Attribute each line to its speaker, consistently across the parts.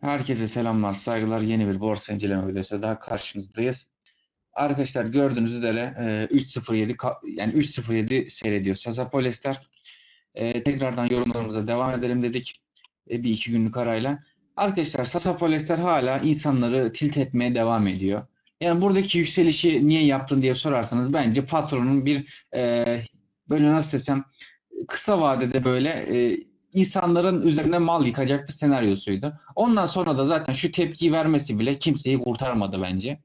Speaker 1: Herkese selamlar, saygılar. Yeni bir borsa inceleme videosu daha karşınızdayız. Arkadaşlar gördüğünüz üzere e, 3.07 ka- yani 3.07 seyrediyor Sasa Polyester. E, tekrardan yorumlarımıza devam edelim dedik. E, bir iki günlük arayla. Arkadaşlar Sasa Polyester hala insanları tilt etmeye devam ediyor. Yani buradaki yükselişi niye yaptın diye sorarsanız bence patronun bir e, böyle nasıl desem kısa vadede böyle e, insanların üzerine mal yıkacak bir senaryosuydu. Ondan sonra da zaten şu tepkiyi vermesi bile kimseyi kurtarmadı bence.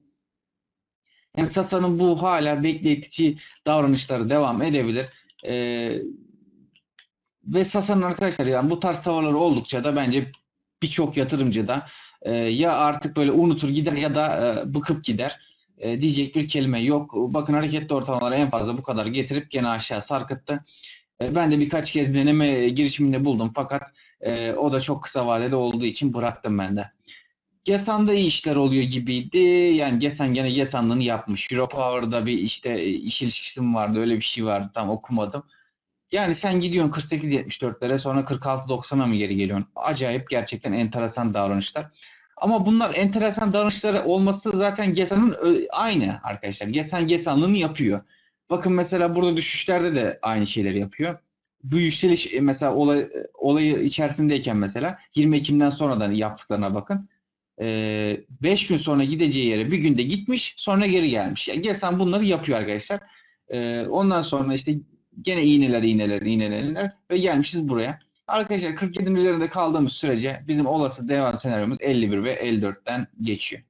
Speaker 1: Yani Sasa'nın bu hala bekletici davranışları devam edebilir. Ee, ve Sasa'nın arkadaşlar yani bu tarz tavırları oldukça da bence birçok yatırımcı da e, ya artık böyle unutur gider ya da e, bıkıp gider. E, diyecek bir kelime yok. Bakın hareketli ortalamaları en fazla bu kadar getirip gene aşağı sarkıttı. E, Ben de birkaç kez deneme girişiminde buldum fakat e, o da çok kısa vadede olduğu için bıraktım ben de. Gesan'da iyi işler oluyor gibiydi. Yani Gesan gene Gesan'lığını yapmış. Europower'da bir işte e, iş ilişkisi mi vardı öyle bir şey vardı tam okumadım. Yani sen gidiyorsun 48-74'lere sonra 46-90'a mı geri geliyorsun? Acayip gerçekten enteresan davranışlar. Ama bunlar enteresan davranışları olması zaten Gesan'ın aynı arkadaşlar. Gesan Gesan'lığını yapıyor. Bakın mesela burada düşüşlerde de aynı şeyleri yapıyor. Bu yükseliş e, mesela olay, olayı içerisindeyken mesela 20 Ekim'den sonradan yaptıklarına bakın. 5 gün sonra gideceği yere bir günde gitmiş sonra geri gelmiş. Yani Gesan bunları yapıyor arkadaşlar. Ee, ondan sonra işte gene iğneler iğneler iğneler ve gelmişiz buraya. Arkadaşlar 47'nin üzerinde kaldığımız sürece bizim olası devam senaryomuz 51 ve 54'ten geçiyor.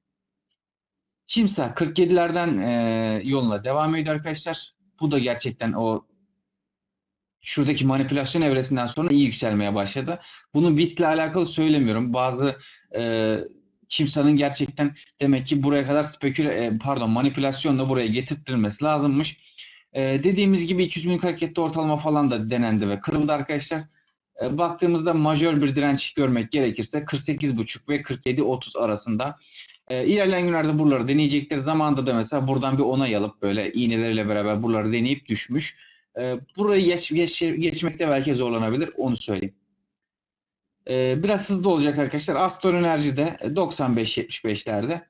Speaker 1: Çimsa 47'lerden e, yoluna devam ediyor arkadaşlar. Bu da gerçekten o şuradaki manipülasyon evresinden sonra iyi yükselmeye başladı. Bunu BIST ile alakalı söylemiyorum. Bazı e, Çimsa'nın gerçekten demek ki buraya kadar speküle e, pardon manipülasyonla buraya getirttirilmesi lazımmış. E, dediğimiz gibi 200 günlük hareketli ortalama falan da denendi ve kırıldı arkadaşlar. E, baktığımızda majör bir direnç görmek gerekirse 48.5 ve 47.30 arasında. E, ilerleyen günlerde buraları deneyecektir. Zamanında da mesela buradan bir onay alıp böyle iğneleriyle beraber buraları deneyip düşmüş. E, burayı geç, geç, geçmekte belki zorlanabilir. Onu söyleyeyim. E, biraz hızlı olacak arkadaşlar. Astor Enerji'de 95-75'lerde.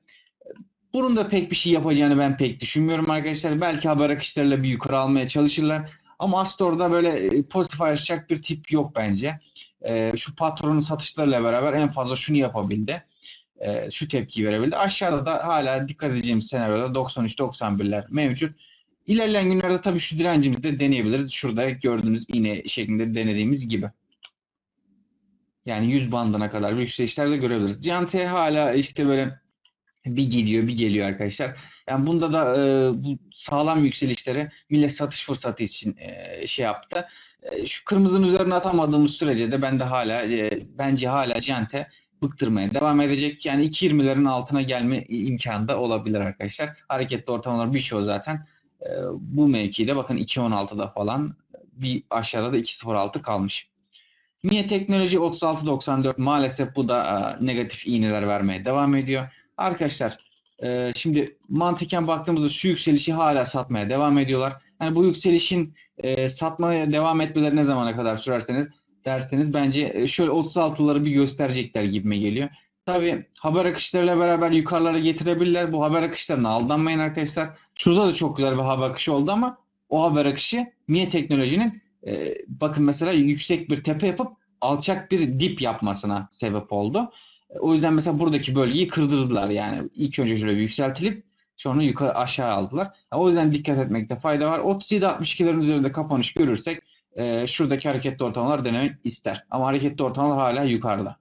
Speaker 1: Bunun da pek bir şey yapacağını ben pek düşünmüyorum arkadaşlar. Belki haber akışlarıyla bir yukarı almaya çalışırlar. Ama Astor'da böyle e, pozitif ayrışacak bir tip yok bence. E, şu patronun satışlarıyla beraber en fazla şunu yapabildi. E, şu tepkiyi verebildi. Aşağıda da hala dikkat edeceğimiz senaryoda 93-91'ler mevcut. İlerleyen günlerde tabii şu direncimizi de deneyebiliriz. Şurada gördüğünüz iğne şeklinde denediğimiz gibi. Yani 100 bandına kadar bir yükselişler de görebiliriz. Cihan hala işte böyle bir gidiyor bir geliyor arkadaşlar. Yani bunda da e, bu sağlam yükselişleri millet satış fırsatı için e, şey yaptı. E, şu kırmızının üzerine atamadığımız sürece de ben de hala e, bence hala Ciante bıktırmaya devam edecek. Yani 2.20'lerin altına gelme imkanı da olabilir arkadaşlar. Hareketli ortalamalar birçoğu zaten e, bu mevkide bakın 2.16'da falan bir aşağıda da 2.06 kalmış. Niye teknoloji 36.94 maalesef bu da e, negatif iğneler vermeye devam ediyor. Arkadaşlar e, şimdi mantıken baktığımızda şu yükselişi hala satmaya devam ediyorlar. Yani bu yükselişin e, satmaya devam etmeleri ne zamana kadar sürerseniz derseniz bence e, şöyle 36'ları bir gösterecekler gibime geliyor. Tabii haber akışlarıyla beraber yukarılara getirebilirler. Bu haber akışlarına aldanmayın arkadaşlar. Şurada da çok güzel bir haber akışı oldu ama o haber akışı MIE teknolojinin e, bakın mesela yüksek bir tepe yapıp alçak bir dip yapmasına sebep oldu. E, o yüzden mesela buradaki bölgeyi kırdırdılar yani. ilk önce şöyle bir yükseltilip sonra yukarı aşağı aldılar. O yüzden dikkat etmekte fayda var. 37-62'lerin üzerinde kapanış görürsek e, şuradaki hareketli ortalamalar denemek ister. Ama hareketli ortalamalar hala yukarıda.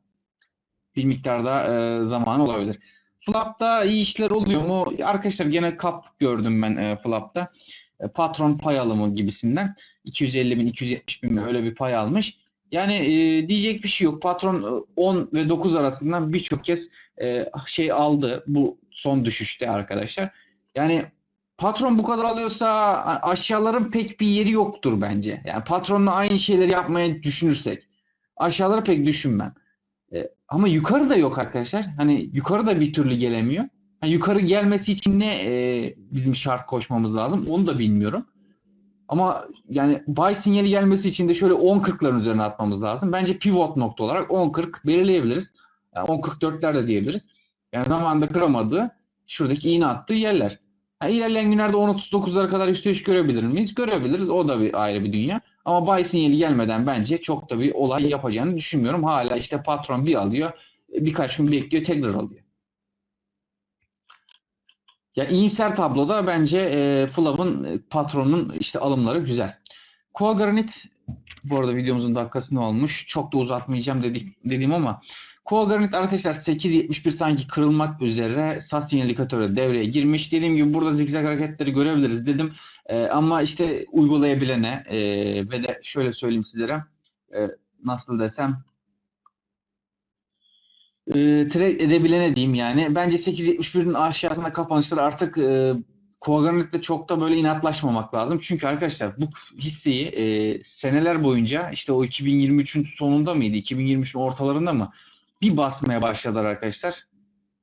Speaker 1: Bir miktarda e, zaman olabilir. Flap'ta iyi işler oluyor mu? Arkadaşlar gene kap gördüm ben e, Flap'ta. E, patron pay alımı gibisinden. 250 bin, 270 bin öyle bir pay almış. Yani e, diyecek bir şey yok. Patron e, 10 ve 9 arasından birçok kez e, şey aldı bu son düşüşte arkadaşlar. Yani patron bu kadar alıyorsa aşağıların pek bir yeri yoktur bence. Yani patronla aynı şeyleri yapmaya düşünürsek aşağıları pek düşünmem. E, ama yukarı da yok arkadaşlar. Hani yukarı da bir türlü gelemiyor. Hani yukarı gelmesi için ne e, bizim şart koşmamız lazım onu da bilmiyorum. Ama yani buy sinyali gelmesi için de şöyle 10.40'ların üzerine atmamız lazım. Bence pivot nokta olarak 10.40 belirleyebiliriz. Yani 10.44'ler de diyebiliriz. Yani zamanında kıramadığı şuradaki iğne attığı yerler. Ha, ilerleyen günlerde 10.39'lara kadar yükseliş görebilir miyiz? Görebiliriz. O da bir ayrı bir dünya. Ama buy sinyali gelmeden bence çok da bir olay yapacağını düşünmüyorum. Hala işte patron bir alıyor. Birkaç gün bekliyor tekrar alıyor. Ya iyimser tabloda bence e, Flav'ın e, patronun işte alımları güzel. Koa bu arada videomuzun dakikası ne olmuş? Çok da uzatmayacağım dedik dediğim ama Koa Granit arkadaşlar 8.71 sanki kırılmak üzere SAS indikatörü devreye girmiş. Dediğim gibi burada zigzag hareketleri görebiliriz dedim. E, ama işte uygulayabilene e, ve de şöyle söyleyeyim sizlere e, nasıl desem e, trade edebilene diyeyim yani. Bence 8.71'in aşağısında kapanışlar artık e, Koagranit'te çok da böyle inatlaşmamak lazım. Çünkü arkadaşlar bu hisseyi e, seneler boyunca işte o 2023'ün sonunda mıydı? 2023'ün ortalarında mı? Bir basmaya başladılar arkadaşlar.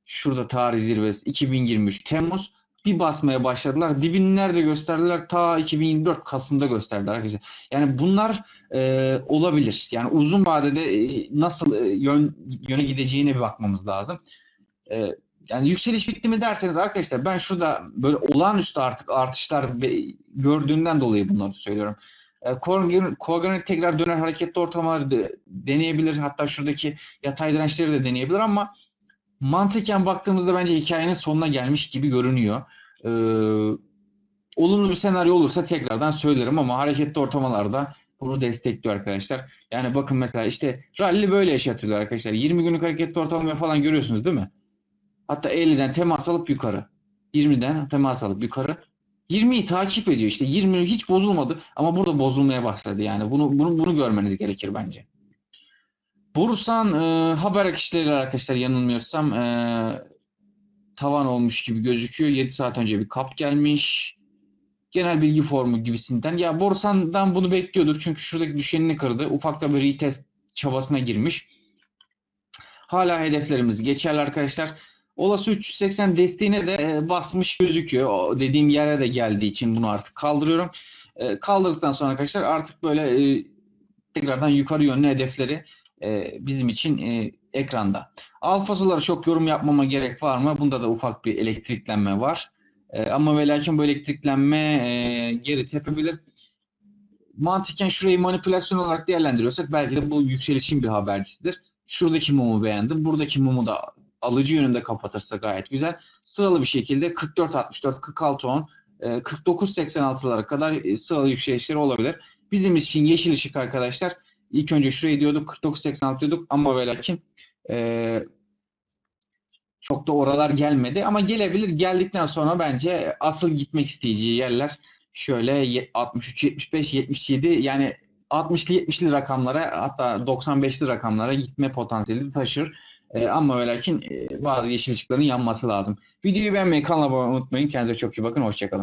Speaker 1: Şurada tarih zirvesi 2023 Temmuz. Bir basmaya başladılar. Dibini nerede gösterdiler? Ta 2024 Kasım'da gösterdiler arkadaşlar. Yani bunlar e, olabilir. Yani uzun vadede e, nasıl e, yön, yöne gideceğine bir bakmamız lazım. E, yani yükseliş bitti mi derseniz arkadaşlar ben şurada böyle olağanüstü artık artışlar gördüğünden dolayı bunları söylüyorum. E, Koagranit tekrar döner hareketli ortamları de- deneyebilir. Hatta şuradaki yatay dirençleri de deneyebilir ama mantıken baktığımızda bence hikayenin sonuna gelmiş gibi görünüyor. Ee, olumlu bir senaryo olursa tekrardan söylerim ama hareketli ortamalarda bunu destekliyor arkadaşlar. Yani bakın mesela işte rally böyle yaşatıyorlar arkadaşlar. 20 günlük hareketli ortalama falan görüyorsunuz değil mi? Hatta 50'den temas alıp yukarı. 20'den temas alıp yukarı. 20'yi takip ediyor işte. 20 hiç bozulmadı ama burada bozulmaya başladı yani. Bunu bunu bunu görmeniz gerekir bence. Borusan e, haber akışları arkadaşlar yanılmıyorsam e, tavan olmuş gibi gözüküyor. 7 saat önce bir kap gelmiş. Genel bilgi formu gibisinden. Ya Borusan'dan bunu bekliyorduk çünkü şuradaki düşenini kırdı. Ufak da bir retest çabasına girmiş. Hala hedeflerimiz geçerli arkadaşlar. Olası 380 desteğine de e, basmış gözüküyor. O dediğim yere de geldiği için bunu artık kaldırıyorum. E, kaldırdıktan sonra arkadaşlar artık böyle e, tekrardan yukarı yönlü hedefleri bizim için ekranda. Alfasolara çok yorum yapmama gerek var mı? Bunda da ufak bir elektriklenme var. Ama ve lakin bu elektriklenme geri tepebilir. Mantıken şurayı manipülasyon olarak değerlendiriyorsak belki de bu yükselişin bir habercisidir. Şuradaki mumu beğendim. Buradaki mumu da alıcı yönünde kapatırsa gayet güzel. Sıralı bir şekilde 44-64, 46-10, e, 49-86'lara kadar e, sıralı yükselişleri olabilir. Bizim için yeşil ışık arkadaşlar. İlk önce şurayı diyorduk 49-86 diyorduk ama ve lakin e, çok da oralar gelmedi. Ama gelebilir. Geldikten sonra bence asıl gitmek isteyeceği yerler şöyle 63, 75, 77 yani 60'lı 70'li rakamlara hatta 95'li rakamlara gitme potansiyeli taşır. E, ama ve lakin e, bazı yeşil ışıkların yanması lazım. Videoyu beğenmeyi, kanala abone olmayı unutmayın. Kendinize çok iyi bakın. Hoşçakalın.